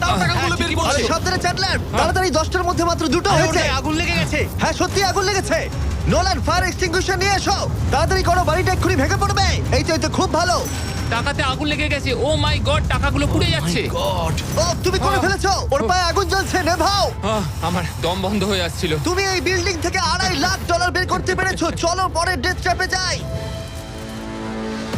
তাও টাকাগুলো হ্যাঁ, বের কি আরে সাবধানে চ্যাটলার তাড়াতাড়ি দশটার মধ্যে মাত্র দুটো আরে হয়েছে। ওটায় আগুন লেগে গেছে। হ্যাঁ সত্যি আগুন লেগেছে। নোলান ফায়ার এক্সটিংগুইশার নিয়ে এসো। তাড়াতাড়ি করো বাড়িটা এক্ষুনি ভেঙে পড়বে। এই তো এই তো খুব ভালো। টাকাতে আগুন লেগে গেছে। ও মাই গড টাকাগুলো পুড়ে যাচ্ছে। গড। ও তুমি করে। ফেলেছো। ওর পায়ে আগুন জ্বলছে নেভাও। আহ, আমার দম বন্ধ হয়ে আসছিল। তুমি এই বিল্ডিং থেকে আড়াই লাখ ডলার বের করতে পেরেছ। চলো পরের ডেথ ট্র্যাপে যাই।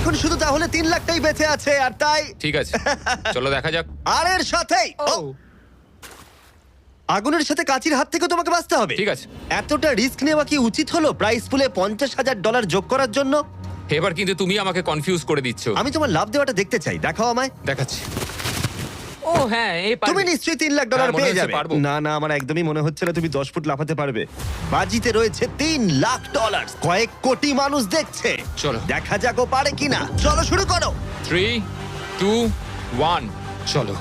এখন শুধু তাহলে তিন লাখটাই বেঁচে আছে আর তাই ঠিক আছে। চলো দেখা যাক। আর এর সাথেই ও, আগুনের সাথে কাচির হাত থেকে তোমাকে বাঁচতে হবে। ঠিক আছে। এতটা রিস্ক নেওয়া কি উচিত হলো প্রাইস পুলে পঞ্চাশ হাজার ডলার যোগ করার জন্য? এবার কিন্তু তুমি আমাকে কনফিউজ করে দিচ্ছ। আমি তোমার লাভ দেওয়াটা দেখতে চাই। দেখাও আমায়। দেখাচ্ছি। ও হ্যাঁ এই পারবে। তুমি নিশ্চয়ই তিন লাখ ডলার হ্যাঁ, মনে পেয়ে হচ্ছে যাবে পারব। না না আমার একদমই মনে হচ্ছে না তুমি দশ ফুট লাফাতে পারবে বাজিতে রয়েছে তিন লাখ ডলার কয়েক কোটি মানুষ দেখছে চলো। দেখা যাক ও পারে কিনা চলো শুরু করো থ্রি টু ওয়ান চলো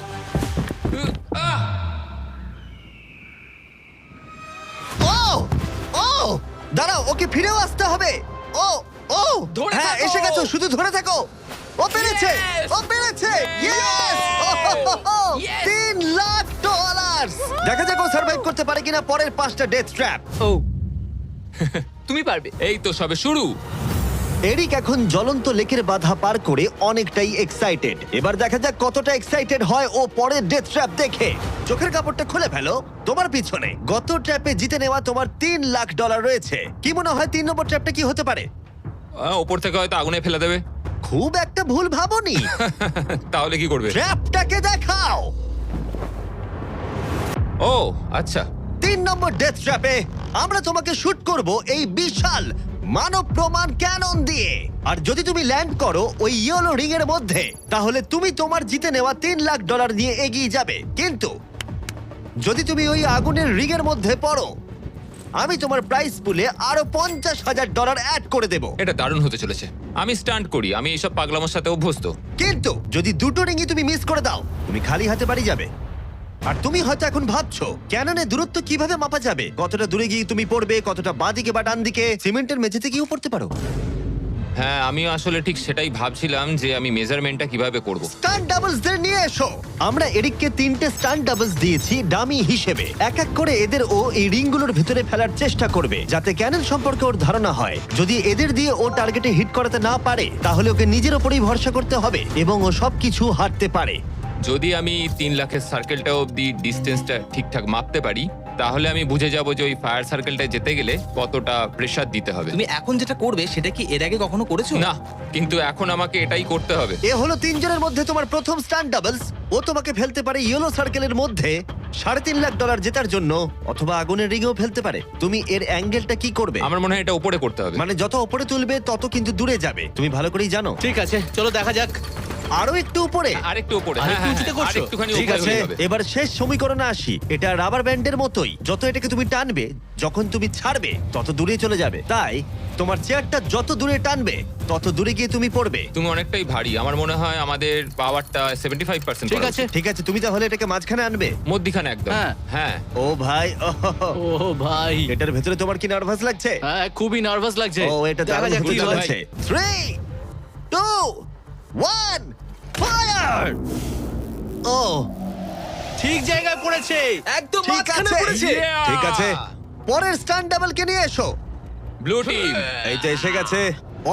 ও ও দাঁড়াও ওকে ফিরেও আসতে হবে ও ও ধরে হ্যাঁ থাকো। এসে গেছো শুধু ধরে থাকো ও পেরেছে Yes! ও পেরেছে Yes! Yes Yes! তিন লাখ ডলার দেখা যাক ও সার্ভাইভ করতে পারে কিনা পরের পাঁচটা ডেথ ট্র্যাপ ও। তুমি পারবে। এই তো সবে শুরু। এরিক এখন জ্বলন্ত লেকের বাধা পার করে অনেকটাই এক্সাইটেড এবার দেখা যাক কতটা এক্সাইটেড হয় ও পরের ডেথ ট্র্যাপ দেখে। চোখের কাপড়টা খুলে ফেলো তোমার পিছনে। গত ট্র্যাপে জিতে নেওয়া তোমার তিন লাখ ডলার রয়েছে। কি মনে হয় তিন নম্বর ট্র্যাপটা কি হতে পারে? আহ, ওপর থেকে হয়তো আগুনে ফেলে দেবে। খুব একটা ভুল ভাবনি। তাহলে কি করবে? ট্র্যাপটাকে দেখাও। ও আচ্ছা। তিন নম্বর ডেথ ট্র্যাপে আমরা তোমাকে শুট করব এই বিশাল মানব প্রমাণ ক্যানন দিয়ে। আর যদি তুমি ল্যান্ড করো ওই ইয়েলো রিং এর মধ্যে তাহলে তুমি তোমার জিতে নেওয়া তিন লাখ ডলার নিয়ে এগিয়ে যাবে। কিন্তু যদি তুমি ওই আগুনের রিং এর মধ্যে পড়ো আমি তোমার প্রাইস পুলে আরও পঞ্চাশ হাজার ডলার অ্যাড করে দেবো। এটা দারুণ হতে চলেছে। আমি স্টান্ট করি আমি এইসব পাগলামোর সাথে অভ্যস্ত। কিন্তু যদি দুটো রিংই তুমি মিস করে দাও তুমি খালি হাতে বাড়ি যাবে। আর তুমি হয়তো এখন ভাবছ ক্যাননে দূরত্ব কীভাবে মাপা যাবে? কতটা দূরে গিয়ে তুমি পড়বে কতটা বাঁ দিকে বা ডান দিকে সিমেন্টের মেঝেতে গিয়েও পড়তে পারো। হ্যাঁ আমি আসলে ঠিক সেটাই ভাবছিলাম যে আমি মেজারমেন্টটা কীভাবে করব। স্টান্ট ডাবলস দের নিয়ে এসো। আমরা এরিককে তিনটে স্টান্ট ডাবলস দিয়েছি ডামি হিসেবে। এক এক করে এদের ও এই রিংগুলোর ভিতরে ফেলার চেষ্টা করবে যাতে ক্যানন সম্পর্কে ওর ধারণা হয়। যদি এদের দিয়ে ও টার্গেটে হিট করাতে না পারে তাহলে ওকে নিজের ওপরেই ভরসা করতে হবে এবং ও সবকিছু হারতে পারে। যদি আমি তিন লাখের সার্কেলটা অবধি ডিস্টেন্সটা ঠিকঠাক মাপতে পারি তাহলে আমি বুঝে যাব যে ওই ফায়ার সার্কেলটা যেতে গেলে কতটা প্রেশার দিতে হবে। তুমি এখন যেটা করবে সেটা কি এর আগে কখনো করেছ? না কিন্তু এখন আমাকে এটাই করতে হবে। এ হলো তিনজনের মধ্যে তোমার প্রথম স্টান্ট ডাবলস ও তোমাকে ফেলতে পারে ইয়েলো সার্কেলের মধ্যে। সাড়ে তিন লাখ ডলার জেতার জন্য অথবা আগুনের রিঙেও ফেলতে পারে। তুমি এর অ্যাঙ্গেলটা কি করবে? আমার মনে হয় এটা উপরে করতে হবে। মানে যত উপরে তুলবে তত কিন্তু দূরে যাবে। তুমি ভালো করেই জানো। ঠিক আছে চলো দেখা যাক। আরও একটু উপরে। আরেকটু উপরে আরেকটু হ্যাঁ হ্যাঁ উঁচুতে হ্যাঁ, করছ? আরেকটুখানি ঠিক উপরে আছে। এবার শেষ সমীকরণে আসি। এটা রাবার ব্যান্ডের মতোই। যত এটাকে তুমি টানবে যখন তুমি ছাড়বে তত দূরে চলে যাবে। তাই তোমার চেয়ারটা যত দূরে টানবে তত দূরে গিয়ে তুমি পড়বে। তুমি অনেকটাই ভারী। আমার মনে হয় আমাদের পাওয়ারটা সেভেন্টি ফাইভ পার্সেন্ট ঠিক আছে ঠিক আছে তুমি তাহলে এটাকে মাঝখানে আনবে? মধ্যিখানে একদম। হ্যাঁ। হ্যাঁ। ও ভাই ওহ, ও ভাই। এটার ভেতরে তোমার কি নার্ভাস লাগছে? হ্যাঁ খুবই নার্ভাস লাগছে। ও এটা দেখা দারুণ যাক হতে কি হয়। চলেছে থ্রি টু ওয়ান ফায়ার ও। ঠিক জায়গায় পড়েছে। একদম ঠিক মাঝখানে আছে। পড়েছে। Yeah! ঠিক আছে। পরের স্টান ডাবলকে নিয়ে এসো। ব্লু টিম এই তো এসে গেছে।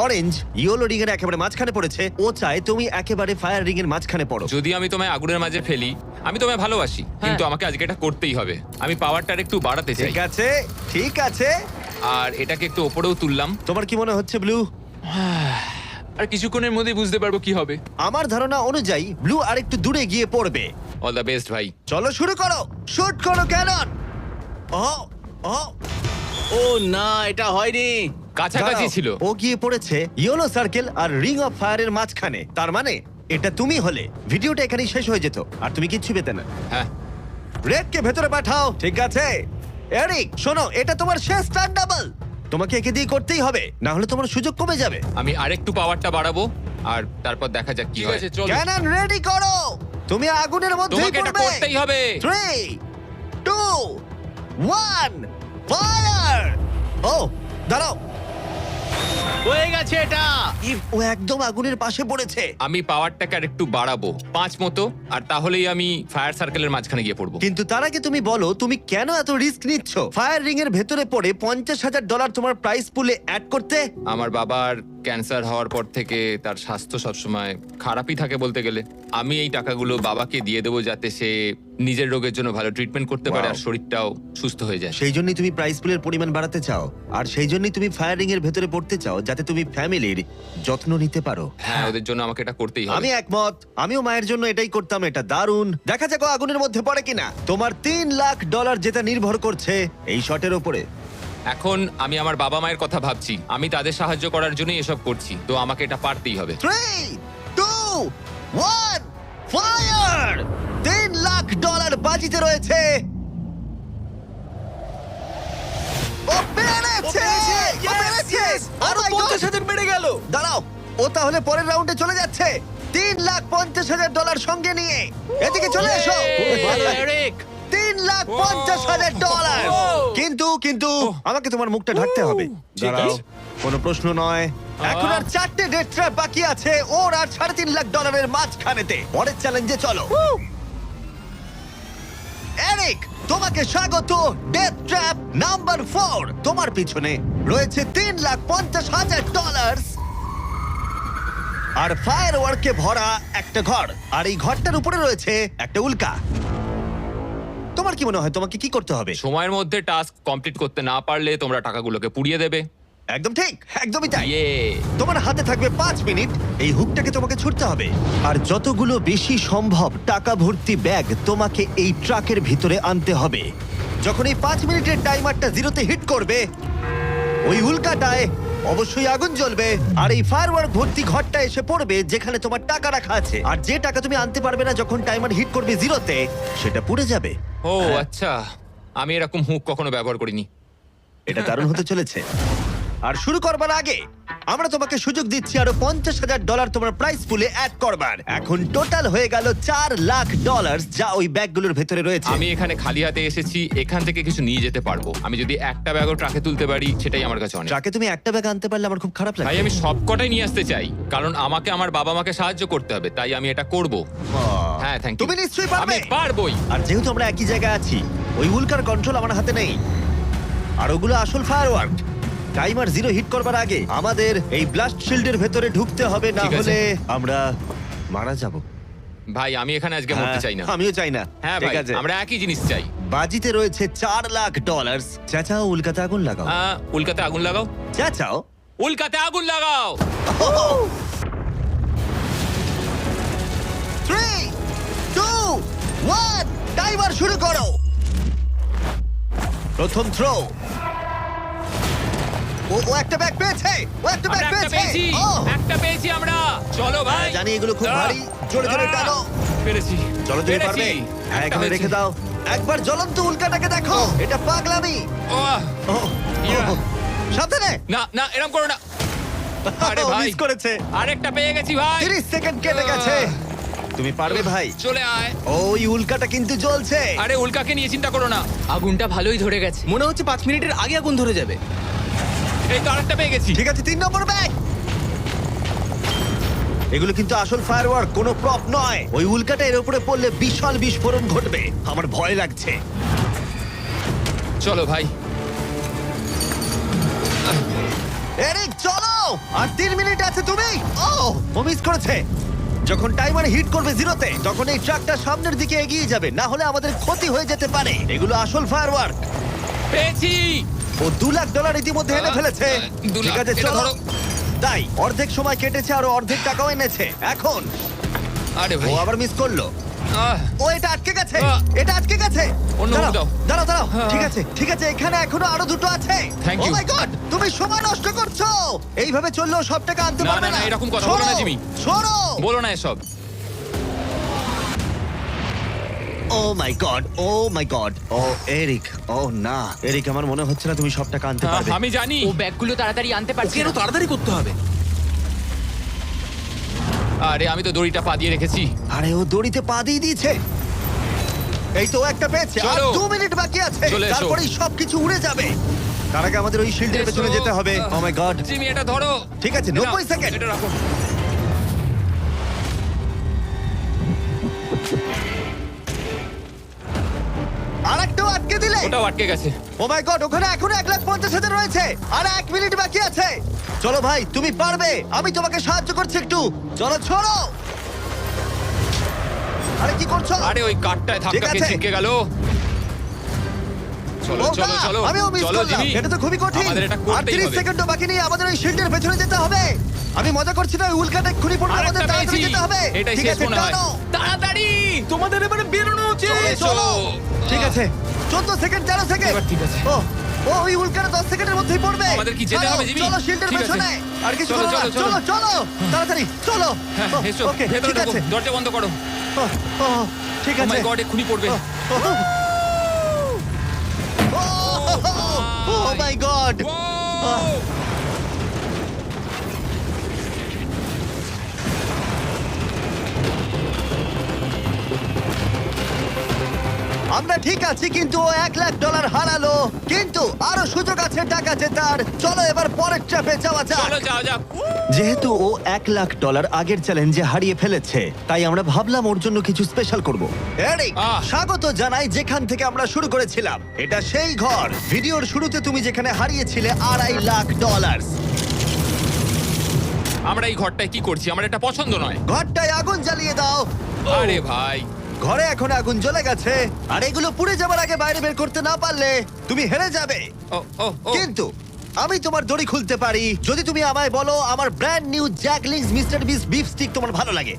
অরেঞ্জ ইয়েলো রিং এর একেবারে মাঝখানে পড়েছে। ও চায় তুমি একেবারে ফায়ার রিং এর মাঝখানে পড়ো। যদি আমি তোমায় আগুনের মাঝে ফেলি আমি তোমায় ভালোবাসি কিন্তু আমাকে আজকে এটা করতেই হবে। আমি পাওয়ারটা একটু বাড়াতে চাই। ঠিক আছে ঠিক আছে। আর এটাকে একটু ওপরেও তুললাম। তোমার কি মনে হচ্ছে ব্লু আর কিছুক্ষণের মধ্যেই বুঝতে পারব কি হবে। আমার ধারণা অনুযায়ী ব্লু আরেকটু দূরে গিয়ে পড়বে। অল দ্য বেস্ট ভাই। চলো শুরু করো। শুট করো ক্যানন ও ও ও না এটা হয়নি। কাছাকাছি দাঁড়াও, ছিল। ও গিয়ে পড়েছে ইয়েলো সার্কেল আর রিং অফ ফায়ারের মাঝখানে। তার মানে এটা তুমি হলে। ভিডিওটা এখানেই শেষ হয়ে যেত আর তুমি কিচ্ছু পেতে না। হ্যাঁ। রেড কে ভেতরে পাঠাও। ঠিক আছে। এরিক শোনো এটা তোমার শেষ টার্ন ডাবল তোমাকে একে দিয়ে করতেই হবে না হলে তোমার সুযোগ কমে যাবে। আমি আরেকটু পাওয়ারটা বাড়াবো আর তারপর দেখা যাক কি ঠিক হয়। আছে চলো। ক্যানন রেডি করো! তুমি আগুনের মধ্যে তোমাকে এটা করতেই হবে। থ্রি টু ওয়ান ফায়ার ও দাঁড়াও। হয়ে গেছে এটা। ও একদম আগুনের পাশে পড়েছে। আমি পাওয়ারটাকে আর একটু বাড়াবো পাঁচ মতো আর তাহলেই আমি ফায়ার সার্কেলের মাঝখানে গিয়ে পড়ব। কিন্তু তার আগে তুমি বলো তুমি কেন এত রিস্ক নিচ্ছ? ফায়ার রিং এর ভেতরে পড়ে পঞ্চাশ হাজার ডলার তোমার প্রাইস পুলে অ্যাড করতে? আমার বাবার ক্যান্সার হওয়ার পর থেকে তার স্বাস্থ্য সবসময় খারাপই থাকে বলতে গেলে। আমি এই টাকাগুলো বাবাকে দিয়ে দেবো যাতে সে নিজের রোগের জন্য ভালো ট্রিটমেন্ট করতে পারে Wow. আর শরীরটাও সুস্থ হয়ে যায়। সেই জন্যই তুমি প্রাইস পুলের পরিমাণ বাড়াতে চাও। আর সেই জন্যই তুমি ফায়ার এর ভেতরে পড়তে চাও যাতে তুমি ফ্যামিলির যত্ন নিতে পারো। হ্যাঁ ওদের জন্য আমাকে এটা করতেই হবে। আমি একমত। আমিও মায়ের জন্য এটাই করতাম এটা দারুণ। দেখা যাক ও আগুনের মধ্যে পড়ে কিনা। তোমার তিন লাখ ডলার যেটা নির্ভর করছে এই শটের ওপরে। এখন আমি আমার বাবা মায়ের কথা ভাবছি। আমি তাদের সাহায্য করার জন্যই এসব করছি। তো আমাকে এটা পারতেই হবে। থ্রি টু ওয়ান ফায়ার তিন লাখ ডলার বাজিতে রয়েছে। ও পেরেছে! ও পেরেছে! আরও Oh my God! পঞ্চাশ হাজার বেড়ে গেল। দাঁড়াও ও তাহলে পরের রাউন্ডে চলে যাচ্ছে। তিন লাখ পঞ্চাশ হাজার ডলার সঙ্গে নিয়ে। এদিকে চলে এসো। লাখ পঞ্চাশ হাজার ডলার কিন্তু কিন্তু আমাকে তোমার মুখটা ঢাকতে হবে। ঠিক দাঁড়াও আছে। কোনো প্রশ্ন নয়। এখন আর চারটে ডেট ট্র্যাপ বাকি আছে ওর আর সাড়ে তিন লাখ ডলারের মাঝখানেতে। পরের চ্যালেঞ্জে চলো। এরিক তোমাকে স্বাগত। ডেথ ট্র্যাপ নাম্বার ফোর তোমার পিছনে রয়েছে তিন লাখ পঞ্চাশ হাজার ডলার আর ফায়ার ওয়ার্কে ভরা একটা ঘর। আর এই ঘরটার উপরে রয়েছে একটা উল্কা। তোমার কি মনে হয়? তোমাকে কি করতে হবে? সময়ের মধ্যে টাস্ক কমপ্লিট করতে না পারলে তোমরা টাকাগুলোকে পুড়িয়ে দেবে। একদম ঠিক একদমই তাই। ইয়ে। তোমার হাতে থাকবে পাঁচ মিনিট এই হুকটাকে তোমাকে ছুটতে হবে। আর যতগুলো বেশি সম্ভব টাকা ভর্তি ব্যাগ তোমাকে এই ট্রাকের ভিতরে আনতে হবে। যখন এই পাঁচ মিনিটের টাইমারটা জিরোতে হিট করবে ওই উল্কাটায় অবশ্যই আগুন জ্বলবে। আর এই ফায়ারওয়ার্ক ভর্তি ঘরটা এসে পড়বে যেখানে তোমার টাকা রাখা আছে। আর যে টাকা তুমি আনতে পারবে না যখন টাইমার হিট করবে জিরোতে সেটা পুড়ে যাবে। ও আচ্ছা। আমি এরকম হুক কখনো ব্যবহার করিনি। এটা দারুণ হতে চলেছে। আর শুরু করবার আগে আমরা তোমাকে সুযোগ দিচ্ছি আরও পঞ্চাশ হাজার ডলার তোমার প্রাইস পুলে অ্যাড করবার। এখন টোটাল হয়ে গেল চার লাখ ডলার যা ওই ব্যাগগুলোর ভেতরে রয়েছে। আমি এখানে খালি হাতে এসেছি এখান থেকে কিছু নিয়ে যেতে পারব। আমি যদি একটা ব্যাগও ট্রাকে তুলতে পারি সেটাই আমার কাছে অনেক। ট্রাকে তুমি একটা ব্যাগ আনতে পারলে আমার খুব খারাপ লাগে ভাই আমি সবকটাই নিয়ে আসতে চাই কারণ আমাকে আমার বাবা মাকে সাহায্য করতে হবে তাই আমি এটা করব। হ্যাঁ থ্যাংক ইউ তুমি নিশ্চয়ই পারবে। আমি পারবোই। আর যেহেতু আমরা একই জায়গায় আছি ওই উল্কার কন্ট্রোল আমার হাতে নেই। আর ওগুলো আসল ফায়ারওয়ার্ক টাইমার জিরো হিট করবার আগে আমাদের এই ব্লাস্ট শিল্ডের ভেতরে ঢুকতে হবে না ঠিক আছে। হলে আমরা মারা যাব। ভাই আমি এখানে আজকে মরতে চাই না। আমিও চাই না। হ্যাঁ ঠিক ভাই আছে। আমরা একই জিনিস চাই। বাজিতে রয়েছে চার লাখ ডলার চাচাও উল্কাতে আগুন লাগাও। আহ, উল্কাতে আগুন লাগাও? চাচাও? উল্কাতে আগুন লাগাও! থ্রি টু ওয়ান টাইমার শুরু করো। প্রথম থ্রো ও ও একটা ব্যাগ পেয়েছে! ও একটা আমরা ব্যাগ একটা পেয়েছে! পেয়েছি! ও! একটা পেয়েছি আমরা! চলো ভাই! জানি এগুলো খুব ভারী। জোরে জোরে টানো। পেরেছি। চলো তুমি পেরেছি। পারবে? হ্যাঁ একটা এখানে। রেখে দাও। একবার জ্বলন্ত উল্কাটাকে দেখো! এটা পাগলামি! ও, ও, ইয়া। ও, সাবধানে না! না এরকম করো না! আরে ও, ভাই! মিস করেছে! আরেকটা পেয়ে গেছি ভাই! 30 সেকেন্ড কেটে গেছে! তুমি পারবে ভাই! চলে আয়! ওই উল্কাটা কিন্তু জ্বলছে! আরে উল্কাকে নিয়ে চিন্তা করো না! আগুনটা ভালোই ধরে গেছে! মনে হচ্ছে পাঁচ মিনিটের আগে আগুন ধরে যাবে! এই তো আরেকটা পেয়ে গেছি। ঠিক আছে তিন নম্বর ব্যাগ এগুলো কিন্তু আসল ফায়ারওয়ার্ক কোনো প্রপ নয়। ওই উল্কাটা এর উপরে পড়লে বিশাল বিস্ফোরণ ঘটবে। আমার ভয় লাগছে। চলো ভাই। এরিক চলো! আর তিন মিনিট আছে তুমি? ও ও মিস করেছে। যখন টাইমার হিট করবে জিরোতে তখন এই ট্রাকটা সামনের দিকে এগিয়ে যাবে। না হলে আমাদের ক্ষতি হয়ে যেতে পারে। এগুলো আসল ফায়ারওয়ার্ক পেয়েছি! ও দু লাখ ডলার ইতিমধ্যে এনে ফেলেছে। দু ঠিক লাখ, আছে এটা চলো। ধরো। তাই অর্ধেক সময় কেটেছে আর অর্ধেক টাকাও এনেছে। এখন আরে ও ভাই আবার মিস করল। আহ, ও এটা আটকে গেছে। আহ। এটা আটকে গেছে। অন্য দাঁড়াও, দাও। দাঁড়াও দাঁড়াও। হ্যাঁ। ঠিক আছে ঠিক আছে এখানে এখনও আরও দুটো আছে। Thank ও you. মাই গড তুমি সময় নষ্ট করছ। এইভাবে চললেও সব টাকা আনতে না, পারবে না, না না, এরকম কথা বলো না, জিমি। সরো। বলো না এসব। Oh my god oh my god O Eric ও না এরিক আমার মনে হচ্ছে না তুমি সব টাকা আনতে পারবে। আমি জানি। ও ব্যাগগুলো তাড়াতাড়ি আনতে পারছে কেন তাড়াতাড়ি করতে হবে। আরে আমি তো দড়িটা পা দিয়ে রেখেছি। আরে ও দড়িতে পা দিয়ে দিয়েছে। এই তো ও একটা পেয়েছে আর চলো। দু মিনিট বাকি আছে। চলে এসো। তারপরেই সবকিছু উড়ে যাবে। তার আগে আমাদের ওই শিল্ডের এসো। পেছনে যেতে হবে। ও মাই গড জিমি এটা ধরো। ঠিক আছে, এটা- 90 সেকেন্ড। এটা রাখো। ওটাও আটকে গেছে। ও মাই গড ওখানে এখনও এক লাখ পঞ্চাশ হাজার রয়েছে। আর এক মিনিট বাকি আছে। চলো ভাই তুমি পারবে। আমি তোমাকে সাহায্য করছি একটু। চলো ছড়ো আরে কি করছ? আরে ওই কাঠটায় ধাক্কা খেয়ে ছিটকে গেল। চলো চলো চলো। আমিও মিস চলো করলাম। জিমি এটা তো খুবই কঠিন। আমাদের এটা আর 30 হবে। সেকেন্ডও বাকি নেই আমাদের ওই শিল্ডের পেছনে যেতে হবে। আমি মজা করছি না উল্কাটা পড়বে আরেকটা আমাদের তাড়াতাড়ি যেতে হবে। এটাই ঠিক শেষ আছে মনে হয়। টানো। তাড়াতাড়ি! তোমাদের এবারে বেরোনো উচিত! চলো। ঠিক আছে। 14 সেকেন্ড 13 সেকেন্ড এবার ঠিক আছে। ও ও ওই উল্কাটা 10 সেকেন্ডের মধ্যেই পড়বে আমাদের কি যেতে হবে, জিমি? চলো শিল্ডের পেছনে আর কিছু চলো, করো না। চলো, চলো তাড়াতাড়ি চলো হ্যাঁ এসো ওকে ভেতরে ঢোকো দরজা বন্ধ করো ও, ঠিক আছে মাই গড এক্ষুনি পড়বে ও মাই গড আমরা ঠিক আছি কিন্তু ও এক লাখ ডলার হারালো। কিন্তু আরও সুযোগ আছে টাকা জেতার চলো এবার পরের ট্র্যাপে যাওয়া যাক। চলো যাও যাক। যেহেতু ও এক লাখ ডলার আগের চ্যালেঞ্জে হারিয়ে ফেলেছে তাই আমরা ভাবলাম ওর জন্য কিছু স্পেশাল করব। এরিক আহ। স্বাগত জানাই যেখান থেকে আমরা শুরু করেছিলাম। এটা সেই ঘর। ভিডিওর শুরুতে তুমি যেখানে হারিয়েছিলে আড়াই লাখ ডলার আমরা এই ঘরটায় কি করছি? আমার এটা পছন্দ নয়। ঘরটায় আগুন জ্বালিয়ে দাও। আরে ভাই। ঘরে এখন আগুন জ্বলে গেছে। আর এগুলো পুড়ে যাবার আগে বাইরে বের করতে না পারলে তুমি হেরে যাবে। ও ও ও। কিন্তু আমি তোমার দড়ি খুলতে পারি। যদি তুমি আমায় বলো আমার brand new Jack Link's mister Beast beef stick তোমার ভালো লাগে।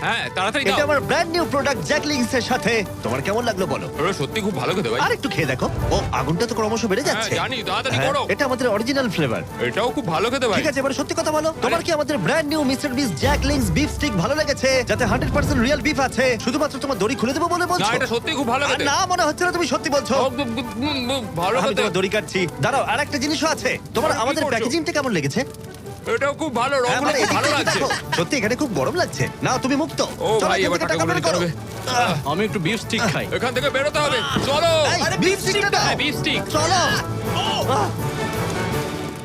হ্যাঁ তাড়াতাড়ি এটা দাও। আমার ব্র্যান্ড নিউ প্রোডাক্ট জ্যাকলিংস এর সাথে। তোমার কেমন লাগল বলো? ওরা সত্যি খুব ভালো খেতে ভাই। আর একটু খেয়ে দেখো। ও আগুনটা তো ক্রমশ বেড়ে হ্যাঁ, যাচ্ছে। জানি, তাড়াতাড়ি হ্যাঁ, করো। এটা আমাদের অরিজিনাল ফ্লেভার এটাও খুব ভালো খেতে ভাই। ঠিক আছে এবার সত্যি কথা বলো। তোমার কি আমাদের brand new mister Beast Jack Link's beef stick ভালো লেগেছে? যাতে 100% রিয়েল বিফ আছে। শুধুমাত্র তোমার দড়ি খুলে দেবো বলে না বলছো এটা সত্যি খুব ভালো আর খেতে। না মনে হচ্ছে না তুমি সত্যি বলছো। ও, ভালো আমি খেতে। তোমার দড়ি কাটছি। দাঁড়াও আর একটা জিনিসও আছে। তোমার আরে, কি আমাদের করছ? প্যাকেজিংটা কেমন লেগেছে? এটাও খুব ভালো হ্যাঁ, রংগুলো মানে খুব ভালো লাগছে। সত্যি এখানে খুব গরম লাগছে। না তুমি মুক্ত। ও চলো, ভাই এখান এবার থেকে টাকাগুলো বের নিতে করো। হবে। আহ, আমি একটু বিফ স্টিক খাই। এখান থেকে বেরোতে হবে। চলো। এই, beef stick টা দাও। হ্যাঁ, beef stick। চলো। আহ,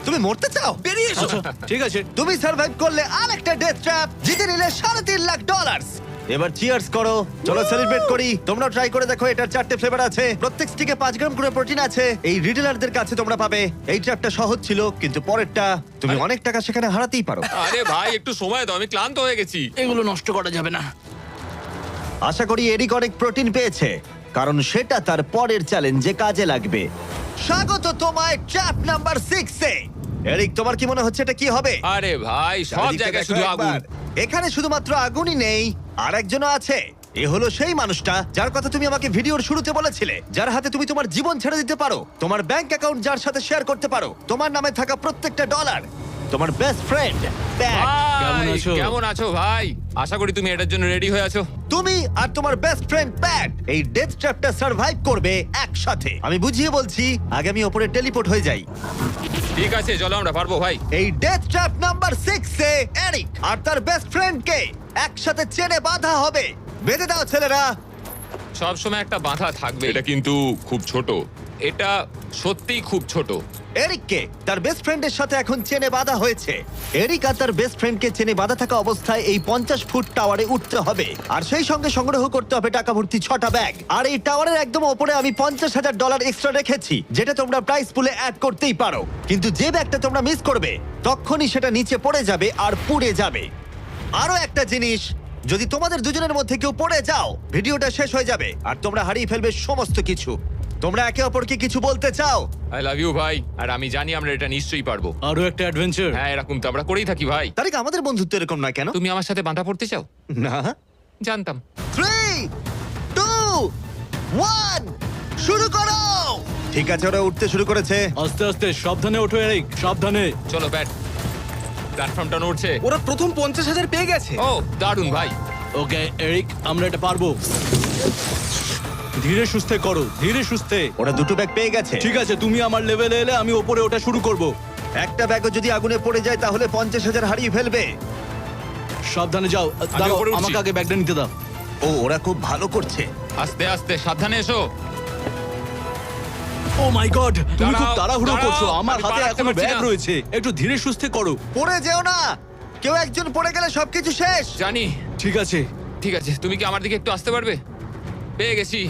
তুমি মরতে চাও? বেরিয়ে এসো। ঠিক আছে। তুমি সার্ভাইভ করলে আরেকটা ডেথ ট্র্যাপ জিতে নিলে সাড়ে তিন লাখ ডলার এবার চিয়ার্স করো। চলো সেলিব্রেট করি। তোমরা ট্রাই করে দেখো এটার চারটে ফ্লেভার আছে। প্রত্যেক স্টিকে পাঁচ গ্রাম করে প্রোটিন আছে। এই রিটেলারদের কাছে তোমরা পাবে। এই ট্র্যাপটা সহজ ছিল কিন্তু পরেরটা তুমি অনেক টাকা সেখানে হারাতেই পারো। আরে ভাই একটু সময় দাও আমি ক্লান্ত হয়ে গেছি। এগুলো নষ্ট করা যাবে না। আশা করি এরিক অনেক প্রোটিন পেয়েছে। কারণ সেটা তার পরের চ্যালেঞ্জে কাজে লাগবে। স্বাগত তোমায় ট্র্যাপ নাম্বার সিক্সে এরিক তোমার কি মনে হচ্ছে এটা কি হবে? আরে ভাই সব চারিদিকে জায়গায় দেখো শুধু আগুন। এখানে শুধুমাত্র আগুনই নেই আর একজনও আছে। এ হলো সেই মানুষটা যার কথা তুমি আমাকে ভিডিওর শুরুতে বলেছিলে যার হাতে তুমি তোমার জীবন ছেড়ে দিতে পারো তোমার ব্যাংক অ্যাকাউন্ট যার সাথে শেয়ার করতে পারো তোমার নামে থাকা প্রত্যেকটা ডলার। তোমার বেস্ট ফ্রেন্ড কেমন আছো? কেমন আছো ভাই? আশা করি তুমি এটার জন্য রেডি হয়ে আছো। তুমি আর তোমার বেস্ট ফ্রেন্ড প্যাট এই ডেথ ট্র্যাপটা সার্ভাইভ করবে একসাথে। আমি বুঝিয়ে বলছি আগে আমি ওপরে টেলিপোর্ট হয়ে যাই। ঠিক আছে চলো আমরা পারব ভাই। এই ডেথ ট্র্যাপ নাম্বার সিক্স এ এরিক আর তার বেস্ট ফ্রেন্ডকে একসাথে চেনে বাঁধা হবে। বেঁধে দাও ছেলেরা। সব সময় একটা বাধা থাকবে এটা কিন্তু খুব ছোট। এটা সত্যিই খুব ছোট। এরিককে তার বেস্ট ফ্রেন্ডের সাথে এখন চেনে বাঁধা হয়েছে। এরিক আর তার বেস্ট ফ্রেন্ডকে চেনে বাঁধা থাকা অবস্থায় এই পঞ্চাশ ফুট টাওয়ারে উঠতে হবে। আর সেই সঙ্গে সংগ্রহ করতে হবে টাকা ভর্তি ছটা ব্যাগ আর এই টাওয়ারের একদম ওপরে আমি পঞ্চাশ হাজার ডলার এক্সট্রা রেখেছি, যেটা তোমরা প্রাইস পুলে অ্যাড করতেই পারো। কিন্তু যে ব্যাগটা তোমরা মিস করবে, তখনই সেটা নিচে পড়ে যাবে আর পুড়ে যাবে। আরও একটা জিনিস, যদি তোমাদের দুজনের মধ্যে কেউ পড়ে যাও, ভিডিওটা শেষ হয়ে যাবে। আর তোমরা হারিয়ে ফেলবে সমস্ত কিছু। তোমরা একে অপরকে কিছু বলতে চাও? আই লাভ ইউ ভাই। আর আমি জানি আমরা এটা নিশ্চয়ই পারব। আরও একটা অ্যাডভেঞ্চার হ্যাঁ এরকম তো আমরা করেই থাকি ভাই। তারিখ আমাদের বন্ধুত্ব এরকম নয় কেন? তুমি আমার সাথে বাঁধা পড়তে চাও? না। জানতাম। থ্রি টু ওয়ান শুরু করো! ঠিক আছে ওরা উঠতে শুরু করেছে। আস্তে আস্তে সাবধানে ওঠো এরিক সাবধানে। চলো ব্যাট। প্ল্যাটফর্মটা নড়ছে। ওরা প্রথম পঞ্চাশ হাজার পেয়ে গেছে। ও দারুণ ভাই। ওকে এরিক আমরা এটা পারব। ধীরে সুস্থে করো ধীরে সুস্থে। ওরা দুটো ব্যাগ পেয়ে গেছে। ঠিক আছে তুমি আমার লেভেলে এলে আমি ওপরে ওটা শুরু করব। একটা ব্যাগও যদি আগুনে পড়ে যায় তাহলে পঞ্চাশ হাজার হারিয়ে ফেলবে। সাবধানে যাও। দাঁড়াও উপরে উঠছি। আমাকে আগে ব্যাগটা নিতে দাও। ও ওরা খুব ভালো করছে। আস্তে আস্তে সাবধানে এসো। ও মাই গড তুমি খুব দাঁড়াও, তাড়াহুড়ো দাঁড়াও, করছ। আমার আমি হাতে এখনও পারছি ব্যাগ না। রয়েছে। একটু ধীরে সুস্থে করো। পড়ে যেও না। কেউ একজন পড়ে গেলে সবকিছু শেষ। জানি। ঠিক আছে। ঠিক আছে তুমি কি আমার দিকে একটু আসতে পারবে? পেয়ে গেছি।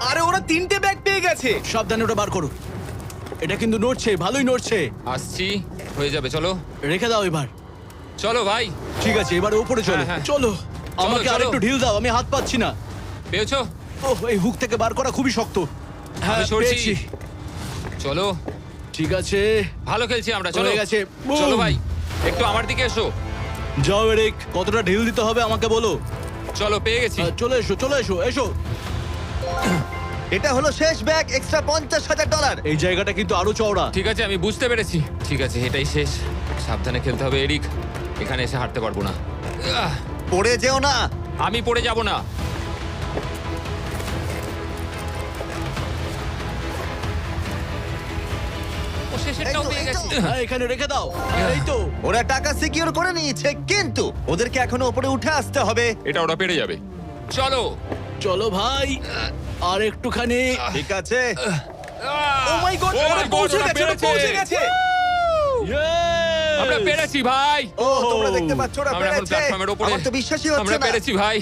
আরে ওরা তিনটে ব্যাগ পেয়ে গেছে। সাবধানে ওটা বার করো। এটা কিন্তু নড়ছে ভালোই নড়ছে। আসছি হয়ে যাবে চলো। রেখে দাও এবার। চলো ভাই। ঠিক আছে এবারে উপরে চলো। হ্যাঁ, হ্যাঁ। চলো আমাকে চলো। আরেকটু ঢিল দাও আমি হাত পাচ্ছি না। পেয়েছ? ওহ এই হুক থেকে বার করা খুবই শক্ত। হ্যাঁ আমি সরছি। পেয়েছি। চলো। ঠিক আছে। ভালো খেলছি আমরা চলো। হয়ে গেছে। বুম। চলো ভাই। একটু আমার দিকে এসো। যাও এরিক। কতটা ঢিল দিতে হবে আমাকে বলো। চলো পেয়ে গেছি। আহ, চলে এসো চলে এসো এসো। এটা হলো শেষ ব্যাগ এক্সট্রা পঞ্চাশ হাজার ডলার এই জায়গাটা কিন্তু আরও চওড়া। ঠিক আছে আমি বুঝতে পেরেছি। ঠিক আছে এটাই শেষ। সাবধানে খেলতে হবে এরিক। এখানে এসে হারতে পারব না। আহ, পড়ে যেও না। আমি পড়ে যাব না। ও শেষেরটাও এই তো, পেয়ে এই তো। হ্যাঁ এখানে রেখে দাও। এই তো। ওরা টাকা সিকিউর করে নিয়েছে কিন্তু ওদেরকে এখনও উপরে উঠে আসতে হবে। এটা ওরা পেরে যাবে। চলো। চলো ভাই আর একটুখানি ঠিক আছে। ও মাই গড Oh ওরা পৌঁছে গেছে ওরা পৌঁছে গেছে। আমরা পেরেছি ভাই। ও তোমরা দেখতে পাচ্ছ ওরা আমরা এখন পেরেছে। প্ল্যাটফর্মের উপরে। আমার তো বিশ্বাসই হচ্ছে আমরা না। পেরেছি ভাই।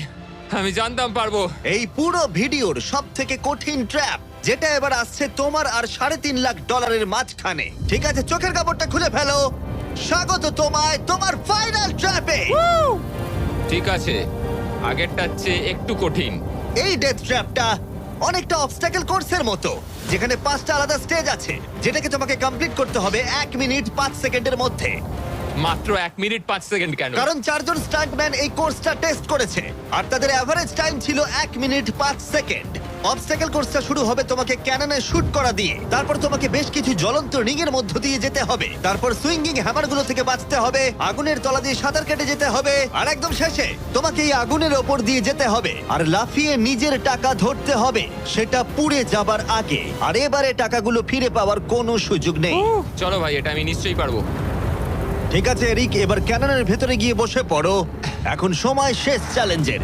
আমি জানতাম পারব। এই পুরো ভিডিওর সব থেকে কঠিন ট্র্যাপ যেটা এবার আসছে তোমার আর সাড়ে তিন লাখ ডলারের মাঝখানে। ঠিক আছে চোখের কাপড়টা খুলে ফেলো। স্বাগত তোমায় তোমার ফাইনাল ট্র্যাপে ঠিক আছে। আগেরটার চেয়ে একটু কঠিন। এই ডেথ ট্র্যাপটা অনেকটা অবস্টাকেল কোর্সের মতো যেখানে পাঁচটা আলাদা স্টেজ আছে যেটাকে তোমাকে কমপ্লিট করতে হবে এক মিনিট পাঁচ সেকেন্ডের মধ্যে। মাত্র এক মিনিট পাঁচ সেকেন্ড কেন? কারণ চারজন স্টান্টম্যান এই কোর্সটা টেস্ট করেছে আর তাদের অ্যাভারেজ টাইম ছিল এক মিনিট পাঁচ সেকেন্ড। অবস্টাকেল কোর্সটা শুরু হবে তোমাকে ক্যাননে শুট করা দিয়ে। তারপর তোমাকে বেশ কিছু জ্বলন্ত রিং এর মধ্য দিয়ে যেতে হবে। তারপর সুইঙ্গিং হ্যামারগুলো থেকে বাঁচতে হবে আগুনের তলা দিয়ে সাঁতার কেটে যেতে হবে আর একদম শেষে তোমাকে এই আগুনের ওপর দিয়ে যেতে হবে আর লাফিয়ে নিজের টাকা ধরতে হবে সেটা পুড়ে যাবার আগে। আর এবারে টাকাগুলো ফিরে পাওয়ার কোনো সুযোগ নেই। চলো ভাই এটা আমি নিশ্চয়ই পারব। ঠিক আছে এরিক এবার ক্যাননের ভেতরে গিয়ে বসে পড়ো। এখন সময় শেষ চ্যালেঞ্জের।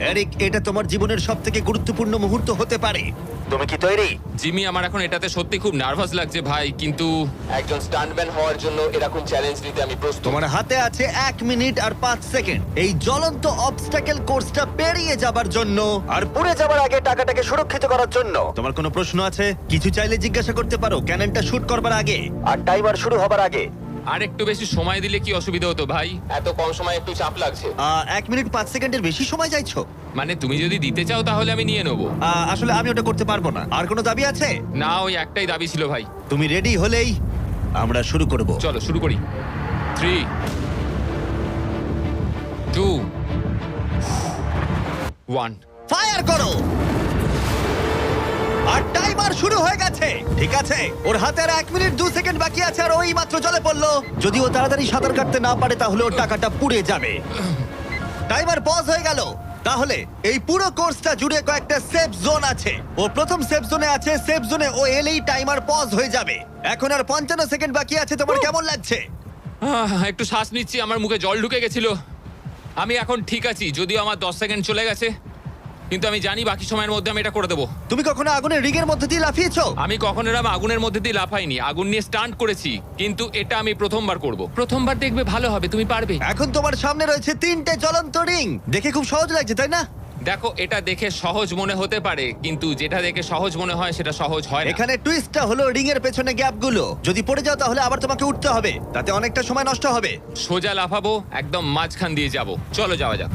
এরিক এটা তোমার জীবনের সব থেকে গুরুত্বপূর্ণ মুহূর্ত হতে পারে। তুমি কি তৈরি? জিমি আমার এখন এটাতে সত্যি খুব নার্ভাস লাগছে ভাই কিন্তু একজন স্টান্টম্যান হওয়ার জন্য এরকম চ্যালেঞ্জ নিতে আমি প্রস্তুত। তোমার হাতে আছে এক মিনিট আর পাঁচ সেকেন্ড। এই জ্বলন্ত অবস্টাকেল কোর্সটা পেরিয়ে যাবার জন্য আর পড়ে যাবার আগে টাকাটাকে সুরক্ষিত করার জন্য। তোমার কোনো প্রশ্ন আছে? কিছু চাইলে জিজ্ঞাসা করতে পারো ক্যাননটা শুট করবার আগে। আর টাইমার শুরু হবার আগে। আর একটু বেশি সময় দিলে কি অসুবিধা হতো ভাই? এত কম সময় একটু চাপ লাগছে। আহ, এক মিনিট পাঁচ সেকেন্ডের বেশি সময় চাইছো? মানে তুমি যদি দিতে চাও তাহলে আমি নিয়ে নেব। আহ, আসলে আমি ওটা করতে পারব না। আর কোনো দাবি আছে? না ওই একটাই দাবি ছিল ভাই। তুমি রেডি হলেই আমরা শুরু করব। চলো শুরু করি। থ্রি টু ওয়ান ফায়ার করো! আর টাইমার শুরু হয়ে গেছে। ঠিক আছে ওর হাতে আর এক মিনিট দু সেকেন্ড বাকি আছে আর ওই মাত্র জলে পড়ল। যদি ও তাড়াতাড়ি সাঁতার কাটতে না পারে তাহলে ওর টাকাটা পুড়ে যাবে। টাইমার পজ হয়ে গেল। তাহলে এই পুরো কোর্সটা জুড়ে কয়েকটা সেফ জোন আছে। ও প্রথম সেফ জোনে আছে সেফ জোনে ও এলেই টাইমার পজ হয়ে যাবে। এখন আর পঞ্চান্ন সেকেন্ড বাকি আছে তোমার কেমন লাগছে? আহ, একটু শ্বাস নিচ্ছি আমার মুখে জল ঢুকে গেছিল। আমি এখন ঠিক আছি যদিও আমার দশ সেকেন্ড চলে গেছে। কিন্তু আমি জানি বাকি সময়ের মধ্যে আমি এটা করে দেবো। তুমি কখনো আগুনের রিগের মধ্যে দিয়ে লাফিয়েছো? আমি কখনো এরম আগুনের মধ্যে দিয়ে লাফাইনি। আগুন নিয়ে স্টান্ট করেছি কিন্তু এটা আমি প্রথমবার করব। প্রথমবার দেখবে ভালো হবে তুমি পারবে। এখন তোমার সামনে রয়েছে তিনটে জ্বলন্ত রিং। দেখে খুব সহজ লাগছে তাই না? দেখো এটা দেখে সহজ মনে হতে পারে কিন্তু যেটা দেখে সহজ মনে হয় সেটা সহজ হয় না। এখানে টুইস্টটা হলো রিং এর পেছনে গ্যাপগুলো। যদি পড়ে যাও তাহলে আবার তোমাকে উঠতে হবে। তাতে অনেকটা সময় নষ্ট হবে। সোজা লাফাবো একদম মাঝখান দিয়ে যাব। চলো যাওয়া যাক।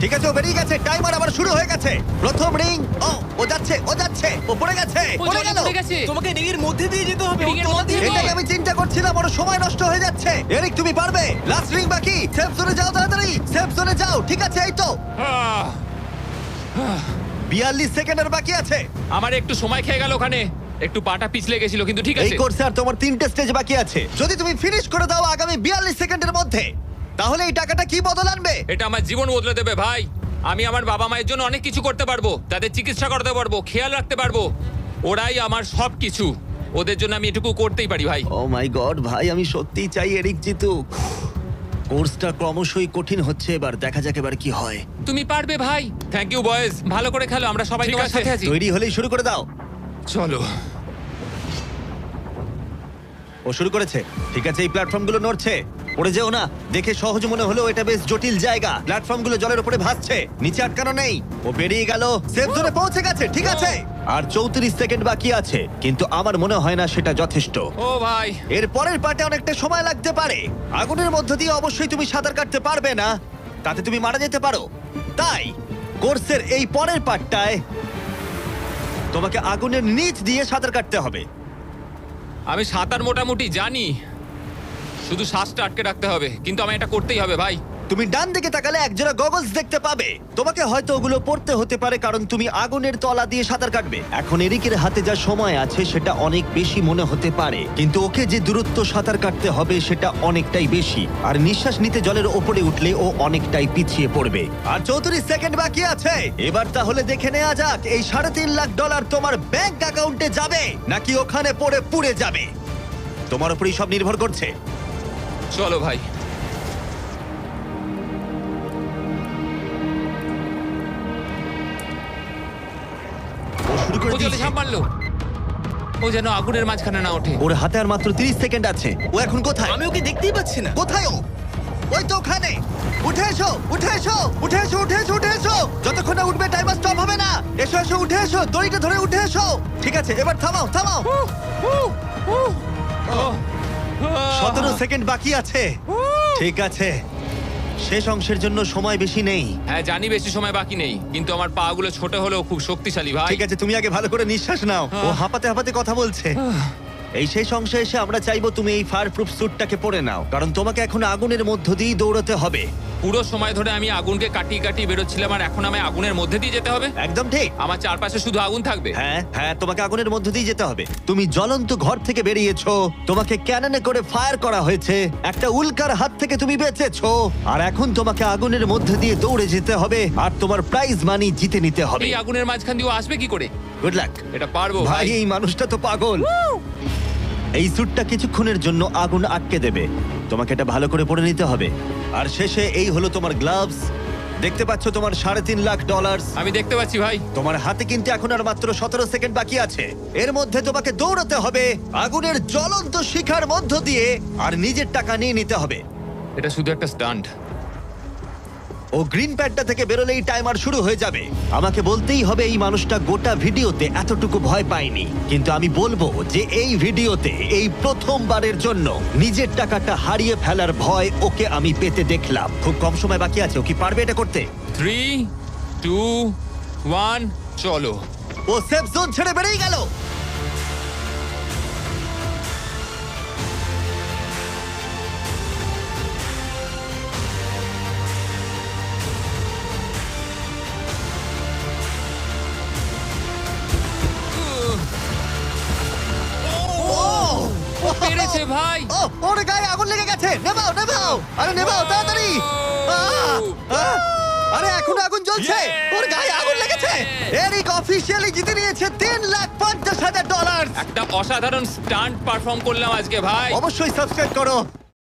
ঠিক আছে ও বেরিয়ে গেছে। টাইমার আবার শুরু হয়ে গেছে। প্রথম রিং ও ও যাচ্ছে ও যাচ্ছে ও পড়ে গেছে ও পড়ে জলে গেল। পড়ে গেছে। তোমাকে রিং এর মধ্যে দিয়ে যেতে হবে রিং এর মধ্যে দিয়ে আমি চিন্তা করছিলাম ওর সময় নষ্ট হয়ে যাচ্ছে। এরিক তুমি পারবে? লাস্ট রিং বাকি। সেফ জোনে যাও তাড়াতাড়ি। সেফ জোনে যাও। ঠিক আছে এই তো। আহ, বিয়াল্লিশ সেকেন্ডের বাকি আছে। আমার একটু সময় খেয়ে গেল ওখানে। একটু পাটা পিছলে গেছিল কিন্তু ঠিক এই আছে। কোর্সে আর তোমার তিনটে স্টেজ বাকি আছে। যদি তুমি ফিনিশ করে দাও আগামী বিয়াল্লিশ সেকেন্ডের মধ্যে। তাহলে এই টাকাটা কি বদল আনবে? এটা আমার জীবন বদলে দেবে ভাই। আমি আমার বাবা মায়ের জন্য অনেক কিছু করতে পারব তাদের চিকিৎসা করতে পারব খেয়াল রাখতে পারব। ওরাই আমার সব কিছু ওদের জন্য আমি এটুকু করতেই পারি ভাই। ও মাই গড ভাই আমি সত্যিই চাই এরিক জিতুক। কোর্সটা ক্রমশই কঠিন হচ্ছে এবার দেখা যাক এবার কি হয়। তুমি পারবে ভাই। থ্যাংক ইউ বয়েজ ভালো করে খেলো আমরা সবাই ঠিক তোমার আছে। সাথে আছি। তৈরি হলেই শুরু করে দাও। চলো। ও শুরু করেছে। ঠিক আছে এই প্ল্যাটফর্মগুলো নড়ছে। পড়ে যেও না। দেখে সহজ মনে হলেও এটা বেশ জটিল জায়গা। প্ল্যাটফর্মগুলো জলের উপরে ভাসছে। নিচে আটকানো নেই। ও বেরিয়ে গেল। সেফ জোনে পৌঁছে গেছে ঠিক আছে। আর চৌত্রিশ সেকেন্ড বাকি আছে। কিন্তু আমার মনে হয় না সেটা যথেষ্ট। ও ভাই। এর পরের পার্টে অনেকটা সময় লাগতে পারে। আগুনের মধ্য দিয়ে অবশ্যই তুমি সাঁতার কাটতে পারবে না। তাতে তুমি মারা যেতে পারো। তাই কোর্সের এই পরের পার্টটায় তোমাকে আগুনের নিচ দিয়ে সাঁতার কাটতে হবে। আমি সাঁতার মোটামুটি জানি। শুধু শ্বাসটা আটকে রাখতে হবে, কিন্তু আমি এটা করতেই হবে, ভাই। তুমি ডান দিকে তাকালে একজোড়া গগলস দেখতে পাবে। তোমাকে হয়তো ওগুলো পড়তে হতে পারে, কারণ তুমি আগুনের তলা দিয়ে সাঁতার কাটবে। এখন এরিকের হাতে যা সময় আছে, সেটা অনেক বেশি মনে হতে পারে। কিন্তু ওকে যে দূরত্ব সাঁতার কাটতে হবে, সেটা অনেকটাই বেশি। আর নিঃশ্বাস নিতে জলের ওপরে উঠলে ও অনেকটাই পিছিয়ে পড়বে। আর চৌত্রিশ সেকেন্ড বাকি আছে। এবার তাহলে দেখে নেওয়া যাক, এই সাড়ে তিন লাখ ডলার তোমার ব্যাংক অ্যাকাউন্টে যাবে, নাকি ওখানে পড়ে পুড়ে যাবে? তোমার উপরেই সব নির্ভর করছে। চলো ভাই। ও শুরু করে ও জলে ঝাঁপ মারলো। ও যেন আগুনের মাঝখানে না ওঠে। ওর হাতে আর মাত্র 30 সেকেন্ড আছে। ও এখন কোথায়? আমি ওকে দেখতেই পাচ্ছি না। কোথায় ও? ওই তো ওখানে। উঠে এসো উঠে এসো উঠে এসো উঠে এসো উঠে এসো। যতক্ষণ না উঠবে টাইমার স্টপ হবে না। এসো এসো উঠে এসো দড়িটা ধরে উঠে এসো। ঠিক আছে এবার থামাও থামাও। সতেরো সেকেন্ড বাকি আছে। ঠিক আছে। শেষ অংশের জন্য সময় বেশি নেই। হ্যাঁ জানি বেশি সময় বাকি নেই কিন্তু আমার পা গুলো ছোট হলেও খুব শক্তিশালী ভাই। ঠিক আছে তুমি আগে ভালো করে নিঃশ্বাস নাও। ও হাঁপাতে হাঁপাতে কথা বলছে। এই শেষ অংশে এসে আমরা চাইব তুমি এই ফায়ার প্রুফ স্যুটটাকে পরে নাও কারণ তোমাকে এখন আগুনের মধ্য দিয়েই দৌড়াতে হবে। পুরো সময় ধরে আমি আগুনকে কাটিয়ে কাটিয়ে বেরোচ্ছিলাম আর এখন আমায় আগুনের মধ্যে দিয়ে যেতে হবে? একদম ঠিক। আমার চারপাশে শুধু আগুন থাকবে। হ্যাঁ হ্যাঁ তোমাকে আগুনের মধ্য দিয়ে যেতে হবে। তুমি জ্বলন্ত ঘর থেকে বেরিয়েছো। তোমাকে ক্যাননে করে ফায়ার করা হয়েছে। একটা উল্কার হাত থেকে তুমি বেঁচেছো। আর এখন তোমাকে আগুনের মধ্যে দিয়ে দৌড়ে যেতে হবে আর তোমার প্রাইজ মানি জিতে নিতে হবে। এই আগুনের মাঝখান দিয়ে ও আসবে কি করে? গুড লাক এটা পারব ভাই ভাই। এই মানুষটা তো পাগল। এই স্যুটটা কিছুক্ষণের জন্য আগুন আটকে দেবে। তোমাকে এটা ভালো করে পরে নিতে হবে। আর শেষে এই হলো তোমার গ্লাভস দেখতে পাচ্ছ তোমার সাড়ে তিন লাখ ডলার আমি দেখতে পাচ্ছি ভাই। তোমার হাতে কিন্তু এখন আর মাত্র সতেরো সেকেন্ড বাকি আছে। এর মধ্যে তোমাকে দৌড়াতে হবে আগুনের জ্বলন্ত শিখার মধ্য দিয়ে আর নিজের টাকা নিয়ে নিতে হবে। এটা শুধু একটা স্টান্ট ও গ্রিন প্যাডটা থেকে বেরোলেই টাইমার শুরু হয়ে যাবে। আমাকে বলতেই হবে এই মানুষটা গোটা ভিডিওতে এতটুকু ভয় পায়নি। কিন্তু আমি বলব যে এই ভিডিওতে এই প্রথমবারের জন্য নিজের টাকাটা হারিয়ে ফেলার ভয় ওকে আমি পেতে দেখলাম। খুব কম সময় বাকি আছে ও কি পারবে এটা করতে? থ্রি টু ওয়ান চলো। ও সেফ জোন ছেড়ে বেরিয়ে গেল! ও ওর গায়ে আগুন লেগে গেছে। নেবাও নেবাও আরে নেবাও তাড়াতাড়ি। আহ! আহ! আরে এখন আগুন জ্বলছে। ওর গায়ে আগুন লেগেছে। এরিক অফিসিয়ালি জিতে নিয়েছে তিন লাখ পঞ্চাশ হাজার ডলার একটা অসাধারণ স্টান্ট পারফর্ম করলাম আজকে ভাই। অবশ্যই সাবস্ক্রাইব করো।